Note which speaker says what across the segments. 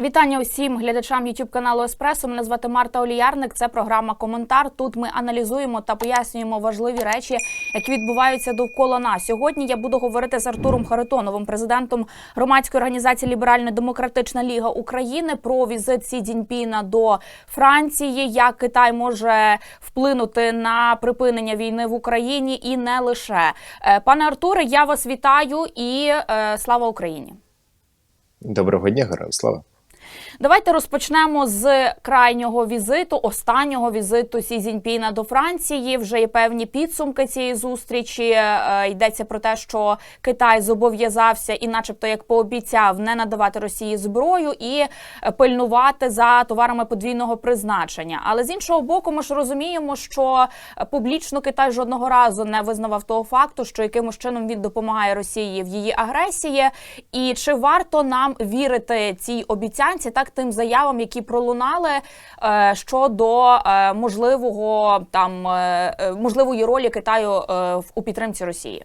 Speaker 1: Вітання усім глядачам youtube каналу Еспресо. Мене звати Марта Оліярник. Це програма Коментар. Тут ми аналізуємо та пояснюємо важливі речі, які відбуваються довкола нас. Сьогодні я буду говорити з Артуром Харитоновим, президентом громадської організації Ліберально-Демократична Ліга України, про візит Сі Цзіньпіна до Франції, як Китай може вплинути на припинення війни в Україні, і не лише Е, пане Артуре. Я вас вітаю і е, слава Україні.
Speaker 2: Доброго дня, героям слава.
Speaker 1: Давайте розпочнемо з крайнього візиту, останнього візиту Сі Цзіньпіна до Франції. Вже є певні підсумки цієї зустрічі. Е, Йдеться про те, що Китай зобов'язався і, начебто, як пообіцяв, не надавати Росії зброю і е, пильнувати за товарами подвійного призначення. Але з іншого боку, ми ж розуміємо, що е, публічно Китай жодного разу не визнавав того факту, що якимось чином він допомагає Росії в її агресії. І чи варто нам вірити цій обіцянці, так тим заявам, які пролунали е, щодо е, можливого там е, можливої ролі Китаю у підтримці Росії?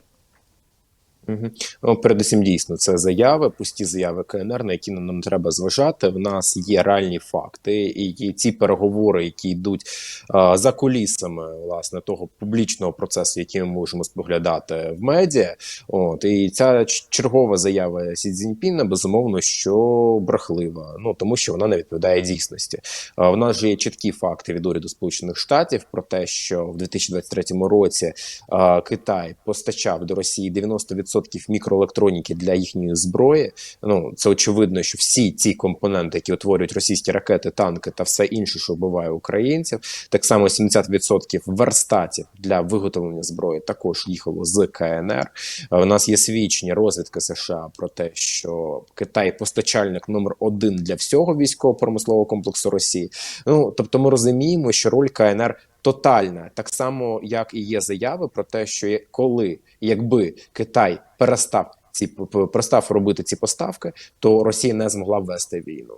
Speaker 2: Угу. Передусім, дійсно, це заяви, пусті заяви КНР, на які нам треба зважати. В нас є реальні факти, і ці переговори, які йдуть а, за кулісами власне того публічного процесу, який ми можемо споглядати в медіа. От і ця чергова заява Сі Цзіньпіна, безумовно, що брехлива. Ну тому що вона не відповідає дійсності. А, в нас же є чіткі факти від уряду Сполучених Штатів про те, що в 2023 році а, Китай постачав до Росії 90% мікроелектроніки для їхньої зброї. Ну це очевидно, що всі ці компоненти, які утворюють російські ракети, танки та все інше, що вбиває українців, так само 70% верстатів для виготовлення зброї також їхало з КНР. У нас є свідчення розвідки США про те, що Китай постачальник номер один для всього військово-промислового комплексу Росії. Ну тобто, ми розуміємо, що роль КНР тотальна, так само як і є заяви про те, що коли якби Китай перестав ці перестав робити ці поставки, то Росія не змогла ввести війну.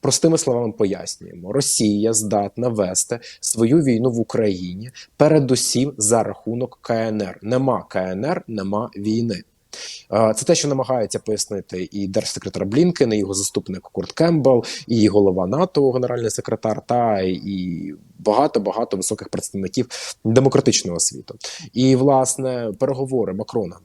Speaker 2: Простими словами пояснюємо: Росія здатна вести свою війну в Україні передусім за рахунок КНР. Нема КНР, нема війни. Це те, що намагається пояснити і держсекретар Блінкен, і його заступник Курт Кембл, і голова НАТО, генеральний секретар, та і багато багато високих представників демократичного світу. І власне переговори Макрона.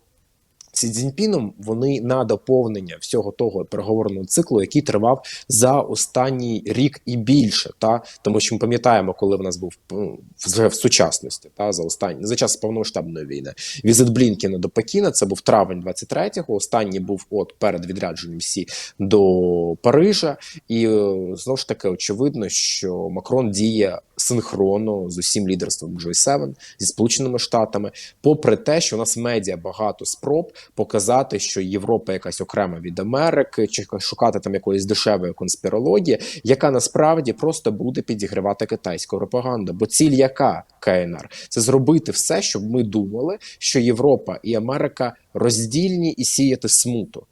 Speaker 2: Сі Цзіньпіном вони на доповнення всього того переговорного циклу, який тривав за останній рік і більше, та тому що ми пам'ятаємо, коли в нас був ну, вже в сучасності, та за останні за час повномасштабної війни. Візит Блінкіна до Пекіна. Це був травень 23-го, Останній був от перед відрядженням всі до Парижа, і е, знову ж таки очевидно, що Макрон діє синхронно з усім лідерством G7, зі Сполученими Штатами, попри те, що у нас медіа багато спроб показати, що Європа якась окрема від Америки, чи шукати там якоїсь дешевої конспірології, яка насправді просто буде підігривати китайську пропаганду. Бо ціль яка КНР це зробити все, щоб ми думали, що Європа і Америка роздільні і сіяти смуту.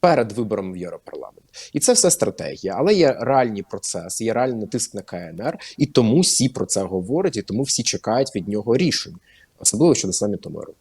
Speaker 2: Перед вибором в Європарламент, і це все стратегія, але є реальні процеси, є реальний тиск на КНР, і тому всі про це говорять, і тому всі чекають від нього рішень, особливо щодо саміту миру.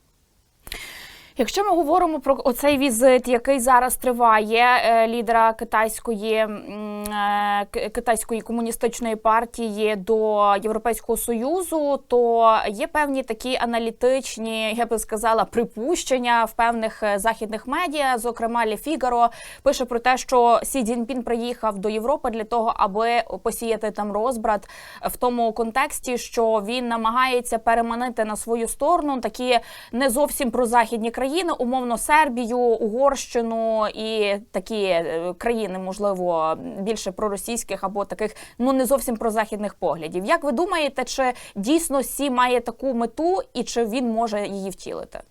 Speaker 1: Якщо ми говоримо про оцей візит, який зараз триває, е, лідера китайської е, китайської комуністичної партії до Європейського союзу, то є певні такі аналітичні, я би сказала, припущення в певних е, західних медіа. Зокрема, Ле Фігаро пише про те, що Сі Цзіньпін приїхав до Європи для того, аби посіяти там розбрат в тому контексті, що він намагається переманити на свою сторону такі не зовсім прозахідні країни, умовно Сербію, Угорщину і такі е, країни, можливо, більше проросійських або таких ну не зовсім прозахідних поглядів. Як ви думаєте, чи дійсно Сі має таку мету і чи він може її втілити?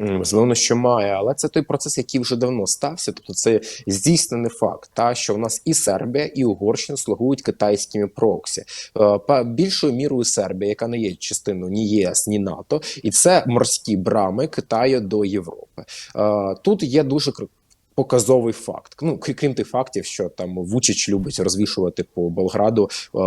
Speaker 2: М, що має, але це той процес, який вже давно стався. Тобто, це здійснений факт, та що в нас і Сербія, і Угорщина слугують китайськими проксі. Е, Більшою мірою Сербія, яка не є частиною ні ЄС, ні НАТО, і це морські брами Китаю до Європи. Е, Тут є дуже Показовий факт. Ну крім тих фактів, що там Вучич любить розвішувати по Болграду е,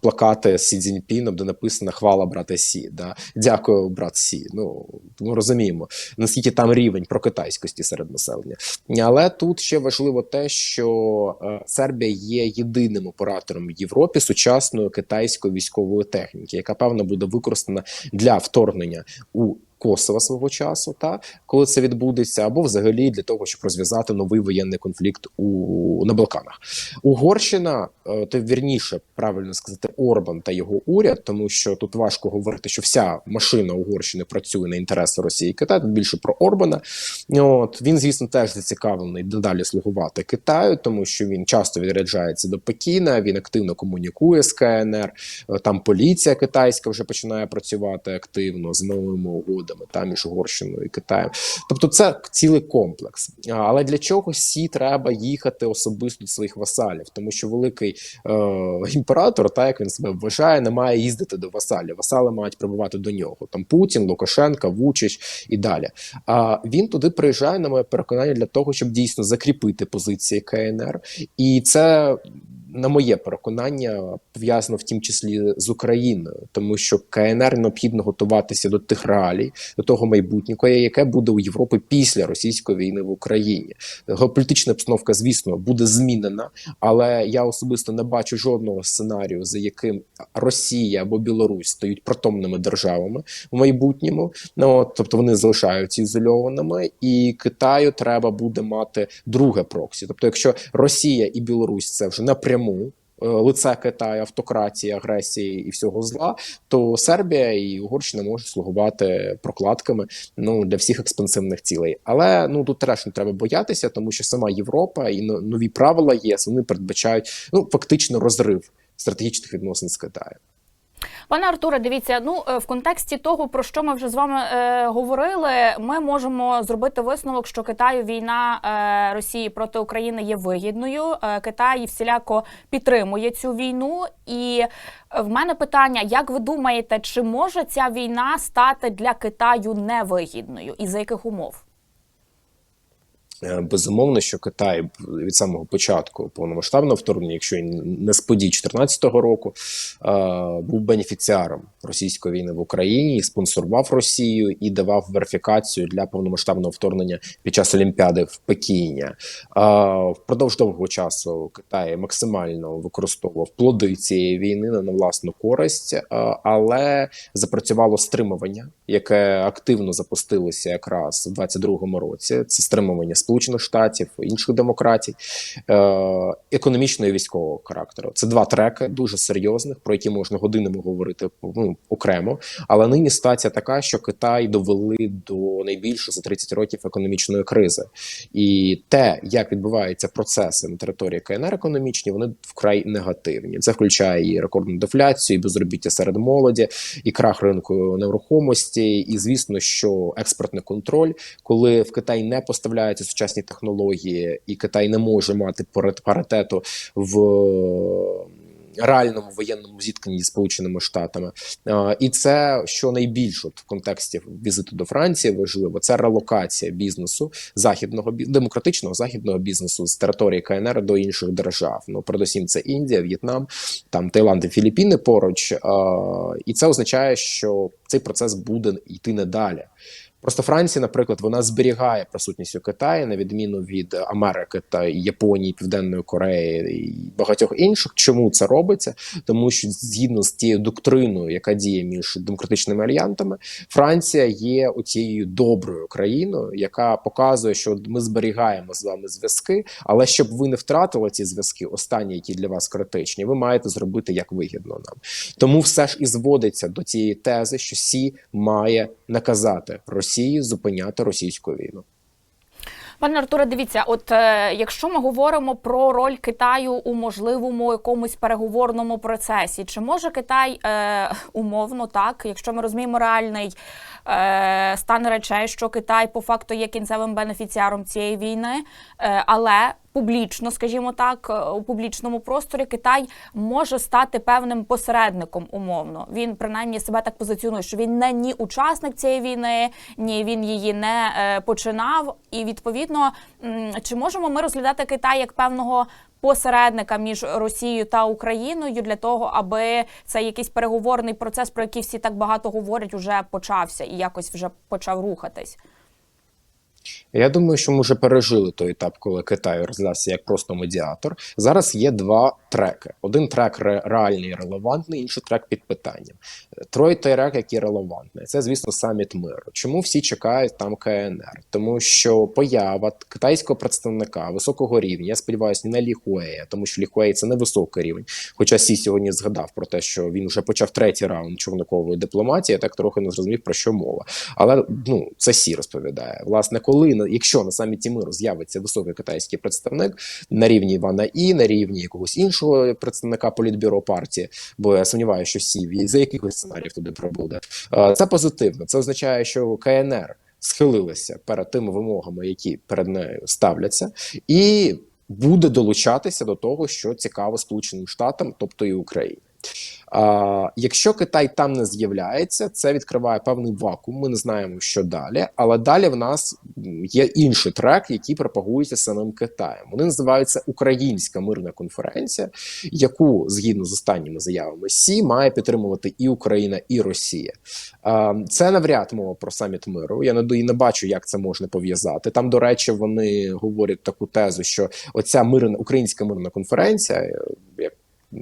Speaker 2: плакати з Сі Цзіньпіном, де написано Хвала брате Сі. Да? Дякую, брат Сі. Ну ми розуміємо, наскільки там рівень прокитайськості серед населення. Але тут ще важливо те, що е, Сербія є єдиним оператором в Європі сучасної китайської військової техніки, яка певно буде використана для вторгнення у Косово свого часу, та коли це відбудеться, або взагалі для того, щоб розв'язати новий воєнний конфлікт у на Балканах. Угорщина, е, то вірніше правильно сказати, Орбан та його уряд, тому що тут важко говорити, що вся машина Угорщини працює на інтереси Росії і Китаю. Тут більше про Орбана. От він, звісно, теж зацікавлений далі слугувати Китаю, тому що він часто відряджається до Пекіна. Він активно комунікує з КНР. Е, Там поліція китайська вже починає працювати активно з новими угодами там між Угорщиною і Китаєм. Тобто, це цілий комплекс. Але для чого сі треба їхати особисто до своїх васалів, тому що великий е, імператор, так як він себе вважає, не має їздити до васалів. Васали мають прибувати до нього. Там Путін, Лукашенка, Вучич і далі. А він туди приїжджає, на моє переконання, для того, щоб дійсно закріпити позиції КНР, і це. На моє переконання пов'язано в тім числі з Україною, тому що КНР необхідно готуватися до тих реалій, до того майбутнього, яке буде у Європі після російської війни в Україні. Геополітична обстановка, звісно, буде змінена, але я особисто не бачу жодного сценарію, за яким Росія або Білорусь стають протомними державами в майбутньому. Ну тобто вони залишаються ізольованими, і Китаю треба буде мати друге проксі. Тобто, якщо Росія і Білорусь це вже напряму. Е, Лице Китаю, автократії, агресії і всього зла, то Сербія і Угорщина можуть слугувати прокладками ну для всіх експансивних цілей. Але ну тут теж не треба боятися, тому що сама Європа і но- нові правила ЄС вони передбачають ну фактично розрив стратегічних відносин з Китаєм.
Speaker 1: Пане Артуре, дивіться, ну е, в контексті того, про що ми вже з вами е, говорили, ми можемо зробити висновок, що Китаю війна е, Росії проти України є вигідною. Е, Китай всіляко підтримує цю війну. І е, в мене питання: як ви думаєте, чи може ця війна стати для Китаю невигідною, і за яких умов?
Speaker 2: Е, Безумовно, що Китай від самого початку повномасштабного вторгнення, якщо і не з подій 2014 року, е, був бенефіціаром російської війни в Україні, спонсорував Росію і давав верифікацію для повномасштабного вторгнення під час Олімпіади в Пекіні. Е, Впродовж довгого часу Китай максимально використовував плоди цієї війни на власну користь, але запрацювало стримування, яке активно запустилося якраз у 2022 році. Це стримування Сполучених Штатів, інших демократій, е, економічного і військового характеру. Це два треки дуже серйозних, про які можна годинами говорити ну, окремо. Але нині ситуація така, що Китай довели до найбільшої за 30 років економічної кризи, і те, як відбуваються процеси на території КНР економічні, вони вкрай негативні. Це включає і рекордну дефляцію, і безробіття серед молоді, і крах ринку нерухомості, і звісно, що експортний контроль, коли в Китай не поставляються сучасні технології, і Китай не може мати парит- паритету в реальному воєнному зіткненні з Сполученими Штатами, і це що найбільше в контексті візиту до Франції важливо, це релокація бізнесу західного демократичного західного бізнесу з території КНР до інших держав. Ну передусім, це Індія, В'єтнам, там Таїланд і Філіппіни поруч. І це означає, що цей процес буде йти не далі. Просто Франція, наприклад, вона зберігає присутність у Китаї на відміну від Америки та Японії, Південної Кореї і багатьох інших. Чому це робиться? Тому що згідно з тією доктриною, яка діє між демократичними альянтами, Франція є оцією доброю країною, яка показує, що ми зберігаємо з вами зв'язки, але щоб ви не втратили ці зв'язки, останні, які для вас критичні, ви маєте зробити як вигідно нам. Тому все ж і зводиться до цієї тези, що Сі має наказати Росії зупиняти російську війну.
Speaker 1: Пане Артуре, дивіться, от е, якщо ми говоримо про роль Китаю у можливому якомусь переговорному процесі, чи може Китай е, умовно так, якщо ми розуміємо реальний стан речей, що Китай по факту є кінцевим бенефіціаром цієї війни, е, але публічно, скажімо так, е, у публічному просторі Китай може стати певним посередником умовно. Він принаймні себе так позиціонує, що він не ні учасник цієї війни, ні він її не е, починав. І відповідно, чи можемо ми розглядати Китай як певного посередника між Росією та Україною для того, аби цей якийсь переговорний процес, про який всі так багато говорять, уже почався і якось вже почав рухатись.
Speaker 2: Я думаю, що ми вже пережили той етап, коли Китай розглядався як просто медіатор. Зараз є два треки: один трек ре- реальний релевантний, інший трек під питанням. Троє трек, який релевантний. Це, звісно, саміт миру. Чому всі чекають там КНР? Тому що поява китайського представника високого рівня, я сподіваюся, не Ліхуея, тому що Ліхуей це не високий рівень. Хоча Сі сьогодні згадав про те, що він вже почав третій раунд човникової дипломатії, я так трохи не зрозумів про що мова. Але ну це Сі розповідає. Власне, коли на- якщо на саміті миру з'явиться високий китайський представник на рівні Івана І, на рівні якогось іншого представника політбюро партії, бо я сумніваюся, що Сі ві- за якихось сценаріїв туди пробуде. Е, Це позитивно. Це означає, що КНР схилилися перед тими вимогами, які перед нею ставляться, і буде долучатися до того, що цікаво Сполученим Штатам, тобто і Україні. А, якщо Китай там не з'являється, це відкриває певний вакуум. Ми не знаємо, що далі. Але далі в нас є інший трек, який пропагується самим Китаєм. Вони називаються Українська мирна конференція, яку згідно з останніми заявами Сі має підтримувати і Україна, і Росія. А, це навряд мова про саміт миру. Я не не бачу, як це можна пов'язати. Там, до речі, вони говорять таку тезу, що оця мирна українська мирна конференція,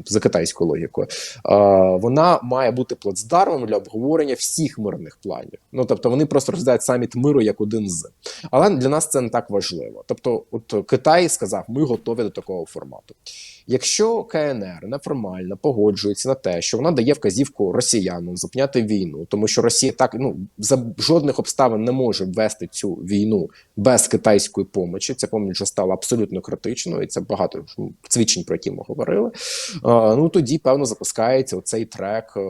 Speaker 2: за китайською логікою, е, вона має бути плацдармом для обговорення всіх мирних планів. Ну тобто вони просто розглядають саміт миру як один з. Але для нас це не так важливо. Тобто, от Китай сказав, ми готові до такого формату. Якщо КНР неформально погоджується на те, що вона дає вказівку росіянам зупиняти війну, тому що Росія так ну за жодних обставин не може вести цю війну без китайської помочі. Ця поміч вже стала абсолютно критичною, і це багато ну, свідчень, про які ми говорили. Ну тоді певно запускається оцей трек е,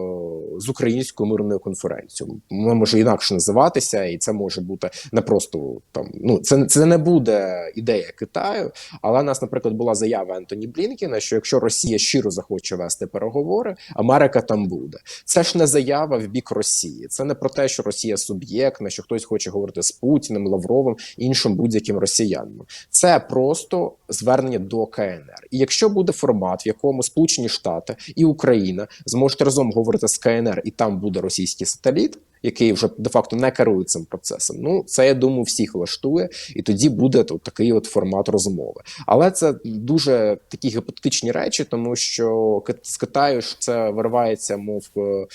Speaker 2: з українською мирною конференцією. Вона може інакше називатися, і це може бути не просто там. Ну це це не буде ідея Китаю. Але у нас, наприклад, була заява Ентоні Блінкіна, що якщо Росія щиро захоче вести переговори, Америка там буде. Це ж не заява в бік Росії. Це не про те, що Росія суб'єктна, що хтось хоче говорити з Путіним, Лавровим іншим будь-яким росіянином. Це просто звернення до КНР. І якщо буде формат, в якому Сполучені Штати і Україна зможуть разом говорити з КНР, і там буде російський сателіт. Який вже де-факто не керує цим процесом. Ну це я думаю, всіх влаштує, і тоді буде тут такий от формат розмови. Але це дуже такі гіпотетичні речі, тому що з Китаю ж це виривається, мов е, е,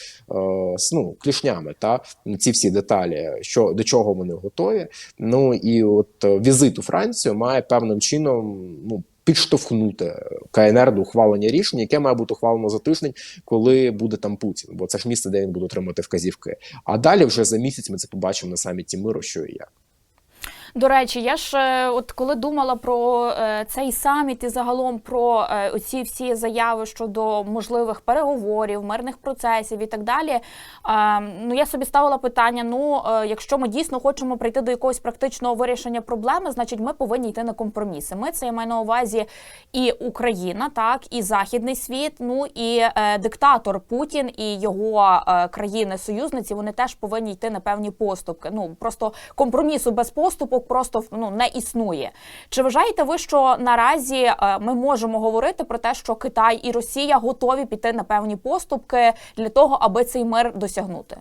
Speaker 2: ну, клішнями, та ці всі деталі, що до чого вони готові. Ну і от візит у Францію має певним чином ну. Підштовхнути КНР до ухвалення рішення, яке має бути ухвалено за тиждень, коли буде там Путін, бо це ж місце, де він буде отримати вказівки. А далі вже за місяць ми це побачимо на саміті миру, що і як.
Speaker 1: До речі, я ж е, от коли думала про е, цей саміт і загалом про е, оці всі заяви щодо можливих переговорів, мирних процесів і так далі. Ну я собі ставила питання: ну, якщо ми дійсно хочемо прийти до якогось практичного вирішення проблеми, значить ми повинні йти на компроміси. Ми це я маю на увазі і Україна, так і Західний світ. Ну і диктатор Путін і його е, країни-союзниці вони теж повинні йти на певні поступки. Ну просто компромісу без поступок просто ну не існує. Чи вважаєте ви, що наразі е, ми можемо говорити про те, що Китай і Росія готові піти на певні поступки для того, аби цей мир досягнути?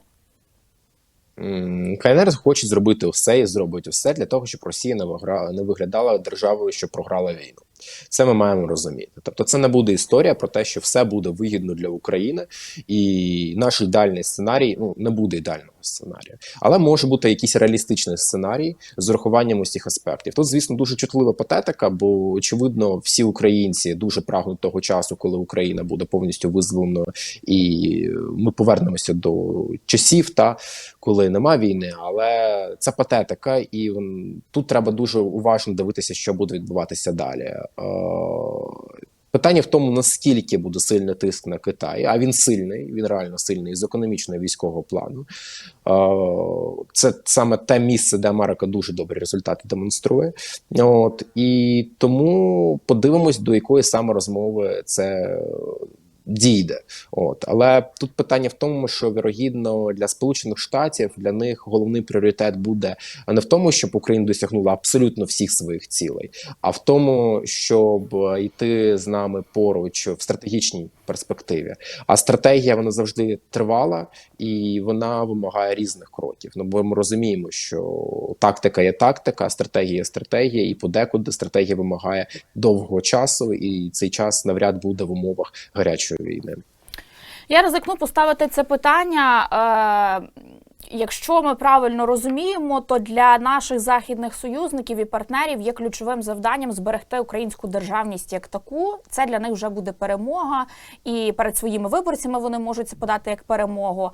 Speaker 2: КНР хоче зробити все і зробить все для того, щоб Росія не виграла не виглядала державою, що програла війну. Це ми маємо розуміти. Тобто, це не буде історія про те, що все буде вигідно для України, і наш ідеальний сценарій ну не буде ідеального сценарію, але може бути якийсь реалістичний сценарій з урахуванням усіх аспектів. Тут, звісно, дуже чутлива патетика, бо очевидно, всі українці дуже прагнуть того часу, коли Україна буде повністю визволеною, і ми повернемося до часів, та коли нема війни. Але це патетика, і тут треба дуже уважно дивитися, що буде відбуватися далі. Е, Питання в тому, наскільки буде сильний тиск на Китай, а він сильний, він реально сильний з економічного військового плану. Е, Це саме те місце, де Америка дуже добрі результати демонструє. От і тому подивимось, до якої саме розмови це. Дійде, от але тут питання в тому, що вірогідно для Сполучених Штатів для них головний пріоритет буде не в тому, щоб Україна досягнула абсолютно всіх своїх цілей, а в тому, щоб йти з нами поруч в стратегічній перспективі. А стратегія вона завжди тривала і вона вимагає різних кроків. Ну бо ми розуміємо, що тактика є тактика, стратегія є стратегія, і подекуди стратегія вимагає довгого часу, і цей час навряд буде в умовах гарячої війни.
Speaker 1: Я ризикну поставити це питання. Е, Якщо ми правильно розуміємо, то для наших західних союзників і партнерів є ключовим завданням зберегти українську державність як таку. Це для них вже буде перемога, і перед своїми виборцями вони можуть це подати як перемогу.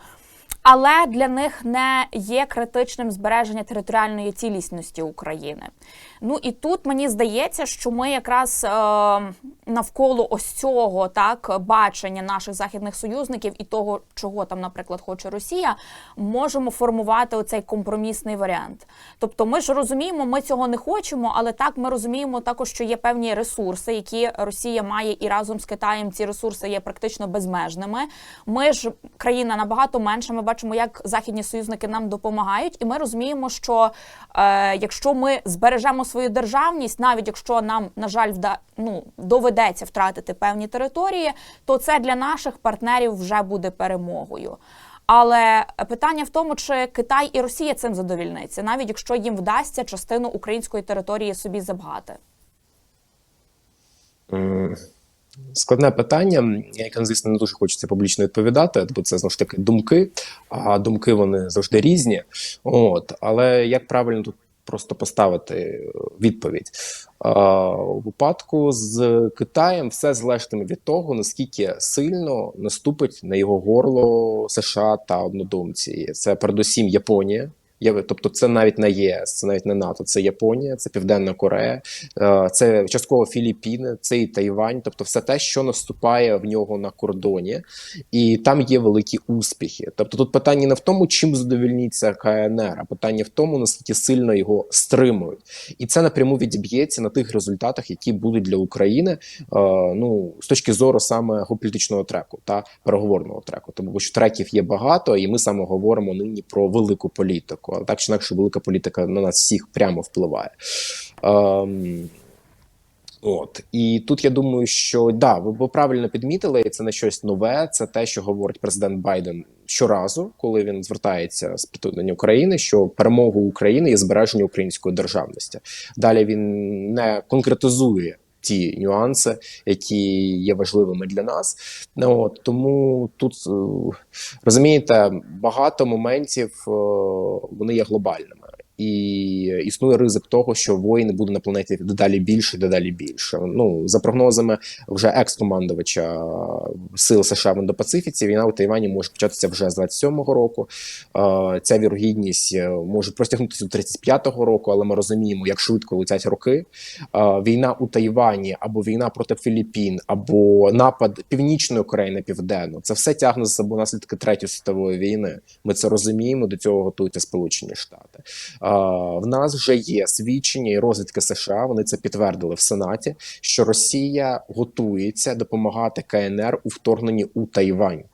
Speaker 1: Але для них не є критичним збереження територіальної цілісності України. Ну і тут мені здається, що ми якраз е, навколо ось цього так бачення наших західних союзників і того, чого там, наприклад, хоче Росія, можемо формувати оцей компромісний варіант. Тобто, ми ж розуміємо, ми цього не хочемо, але так ми розуміємо також, що є певні ресурси, які Росія має, і разом з Китаєм ці ресурси є практично безмежними. Ми ж країна набагато менша. Ми бачимо, як західні союзники нам допомагають, і ми розуміємо, що е, якщо ми збережемо свою державність, навіть якщо нам на жаль вда, ну, доведеться втратити певні території, то це для наших партнерів вже буде перемогою. Але питання в тому, чи Китай і Росія цим задовільниться, навіть якщо їм вдасться частину української території собі забгати.
Speaker 2: Складне питання, яке, звісно, не дуже хочеться публічно відповідати, бо це знову ж таки думки, а думки вони завжди різні. От, але як правильно тут просто поставити відповідь? А, у випадку з Китаєм все залежатиме від того, наскільки сильно наступить на його горло США та однодумці. Це передусім Японія. Тобто, це навіть не ЄС, це навіть не НАТО, це Японія, це Південна Корея, е, це частково Філіппіни, це і Тайвань, тобто все те, що наступає в нього на кордоні, і там є великі успіхи. Тобто, тут питання не в тому, чим задовільніться КНР, а питання в тому, наскільки сильно його стримують, і це напряму відіб'ється на тих результатах, які будуть для України. е, Ну з точки зору саме геополітичного треку та переговорного треку, тому що треків є багато, і ми саме говоримо нині про велику політику. Але так чи інакше, велика політика на нас всіх прямо впливає. Ем, От і тут я думаю, що да, ви правильно підмітили, і це не щось нове. Це те, що говорить президент Байден щоразу, коли він звертається з притулення України, що перемогу України є збереження української державності. Далі він не конкретизує. Ті нюанси, які є важливими для нас, ну от тому тут е, розумієте, багато моментів е, вони є глобальними, і існує ризик того, що воїн буде на планеті дедалі більше, дедалі більше. Ну за прогнозами вже екс-командувача сил США в Індопацифіці, війна у Тайвані може початися вже з 27-го року. Ця вірогідність е, може простягнутися до 35-го року, але ми розуміємо, як швидко летять роки. Війна у Тайвані або війна проти Філіппін, або напад Північної Кореї на південну. Це все тягне за собою наслідки третьої світової війни. Ми це розуміємо. До цього готуються Сполучені Штати. В нас вже є свідчення і розвідки США. Вони це підтвердили в Сенаті, що Росія готується допомагати КНР у вторгненні у Тайвань.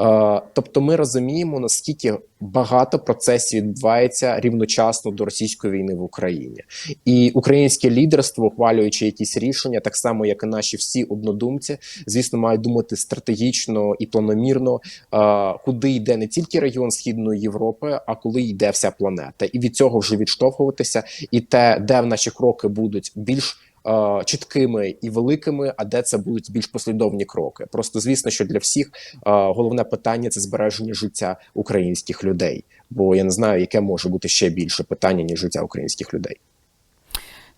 Speaker 2: Е, Тобто, ми розуміємо, наскільки багато процесів відбувається рівночасно до російської війни в Україні, і українське лідерство, ухвалюючи якісь рішення, так само як і наші всі однодумці, звісно, мають думати стратегічно і планомірно, е, куди йде не тільки регіон Східної Європи, а коли йде вся планета, і від цього вже відштовхуватися, і те, де в наші кроки будуть більш е, чіткими і великими, а де це будуть більш послідовні кроки. Просто звісно, що для всіх е, головне питання це збереження життя українських людей. Бо я не знаю, яке може бути ще більше питання ніж життя українських людей.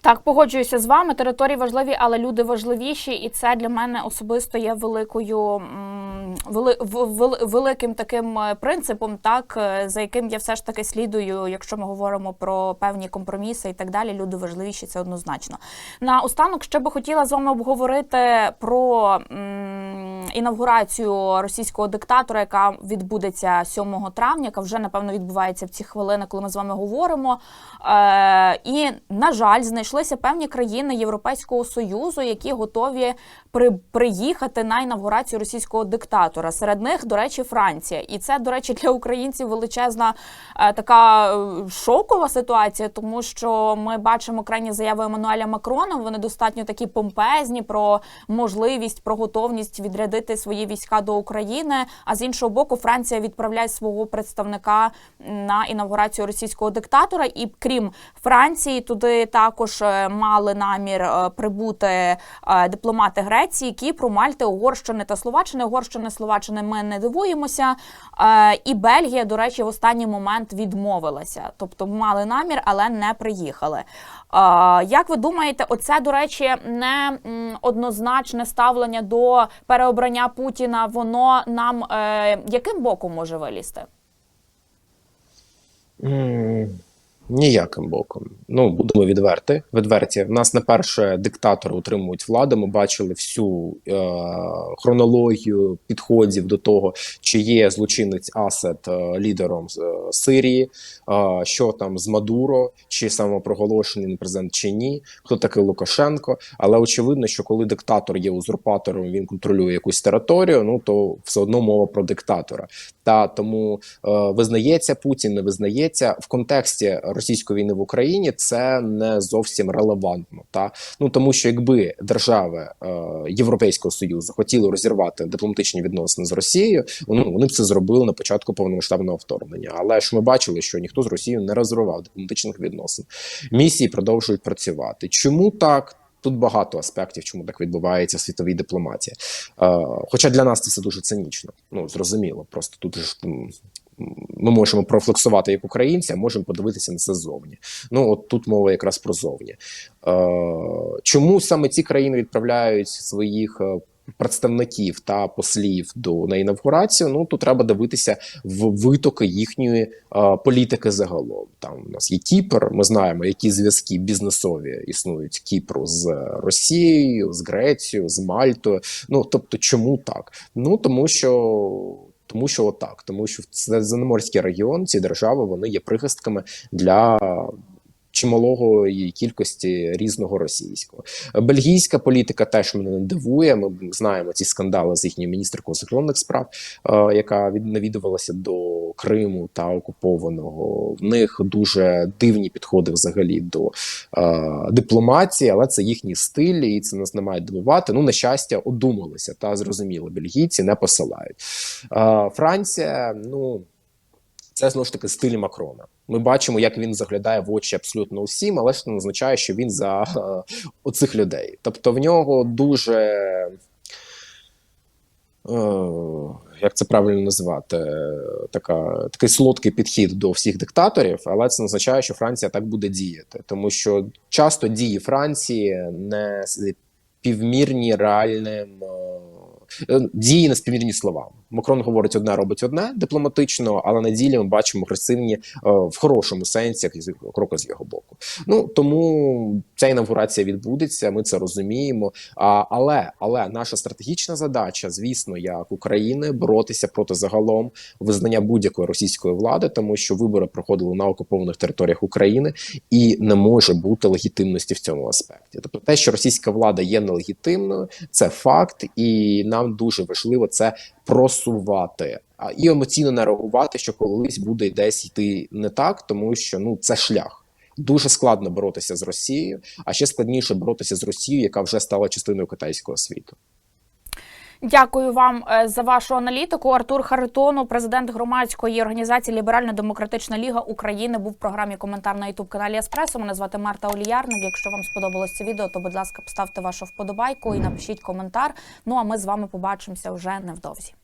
Speaker 1: Так, погоджуюся з вами. Території важливі, але люди важливіші, і це для мене особисто є великою вели, великим таким е, принципом, так е, за яким я все ж таки слідую, якщо ми говоримо про певні компроміси і так далі. Люди важливіші, це однозначно. На останок ще би хотіла з вами обговорити про інавгурацію російського диктатора, яка відбудеться 7 травня, яка вже напевно відбувається в ці хвилини, коли ми з вами говоримо. Е, і на жаль, знайшлися певні країни Європейського союзу, які готові при, приїхати на інавгурацію російського диктатора. Серед них, до речі, Франція. І це, до речі, для українців величезна е, така е, шокова ситуація, тому що ми бачимо крайні заяви Еммануеля Макрона. Вони достатньо такі помпезні про можливість, про готовність відрядити свої війська до України. А з іншого боку, Франція відправляє свого представника на інавгурацію російського диктатора. І крім Франції, туди також е, мали намір е, прибути е, дипломати Греції, Кіпру, Мальти, Угорщини та Словаччини. Угорщини, Словаччини ми не дивуємося. І Бельгія, до речі, в останній момент відмовилася, тобто мали намір, але не приїхали. Як ви думаєте, оце, до речі, не однозначне ставлення до переобрання Путіна, воно нам яким боком може вилізти?
Speaker 2: Ніяким боком. Ну, будемо відверти. Відверті. В нас не перше диктатори утримують владу. Ми бачили всю е, хронологію підходів до того, чи є злочинець Асад е, лідером з е, Сирії, е, що там з Мадуро, чи самопроголошений президент чи ні, хто такий Лукашенко. Але очевидно, що коли диктатор є узурпатором, він контролює якусь територію, ну то все одно мова про диктатора. Та тому е, визнається Путін, не визнається в контексті російської війни в Україні. Це не зовсім релевантно. Та ну тому, що якби держави е, Європейського союзу хотіли розірвати дипломатичні відносини з Росією, ну вони б це зробили на початку повномасштабного вторгнення. Але ж ми бачили, що ніхто з Росією не розривав дипломатичних відносин. Місії продовжують працювати. Чому так? Тут багато аспектів, чому так відбувається в світовій дипломатії. Е, хоча для нас це все дуже цинічно. Ну зрозуміло. Просто тут ж ми можемо профлексувати як українці, а можемо подивитися на це ззовні. Ну от тут мова якраз про зовні. Е, чому саме ці країни відправляють своїх е, представників та послів до на інавгурацію? Ну тут треба дивитися в витоки їхньої е, політики загалом. Там у нас є Кіпр. Ми знаємо, які зв'язки бізнесові існують Кіпру з Росією, з Грецією, з Мальтою. Ну тобто, чому так? Ну тому що. Тому що отак, тому що в Заноморський регіон ці держави вони є прихистками для чималого кількості різного російського. Бельгійська політика теж мене не дивує. Ми знаємо ці скандали з їхньою міністркою закордонних справ, е, яка від навідувалася до Криму та окупованого. В них дуже дивні підходи взагалі до е, дипломатії, але це їхні стилі, і це нас не має дивувати. Ну, на щастя, одумалися та зрозуміло, бельгійці не посилають. Е, Франція, ну. Це знову ж таки стиль Макрона. Ми бачимо, як він заглядає в очі абсолютно усім, але ж це не означає, що він за е, оцих людей. Тобто в нього дуже. Е, як це правильно назвати, така, такий солодкий підхід до всіх диктаторів, але це не означає, що Франція так буде діяти, тому що часто дії Франції не співмірні реальним е, дії не співмірні словам. Макрон говорить одне, робить одне дипломатично, але на ділі ми бачимо агресивні е, в хорошому сенсі кроки з його боку. Ну тому ця інавгурація відбудеться. Ми це розуміємо. А, але але наша стратегічна задача, звісно, як України, боротися проти загалом визнання будь-якої російської влади, тому що вибори проходили на окупованих територіях України, і не може бути легітимності в цьому аспекті. Тобто, те, що російська влада є нелегітимною, це факт, і нам дуже важливо це просувати. А і емоційно не реагувати, що колись буде десь йти не так, тому що ну це шлях. Дуже складно боротися з Росією, а ще складніше боротися з Росією, яка вже стала частиною китайського світу.
Speaker 1: Дякую вам е, за вашу аналітику. Артур Харитону, президент громадської організації Ліберально-Демократична Ліга України, був в програмі коментар на ютуб каналі Еспресо. Мене звати Марта Оліярник. Якщо вам сподобалось це відео, то будь ласка, поставте вашу вподобайку і напишіть коментар. Ну а ми з вами побачимося вже невдовзі.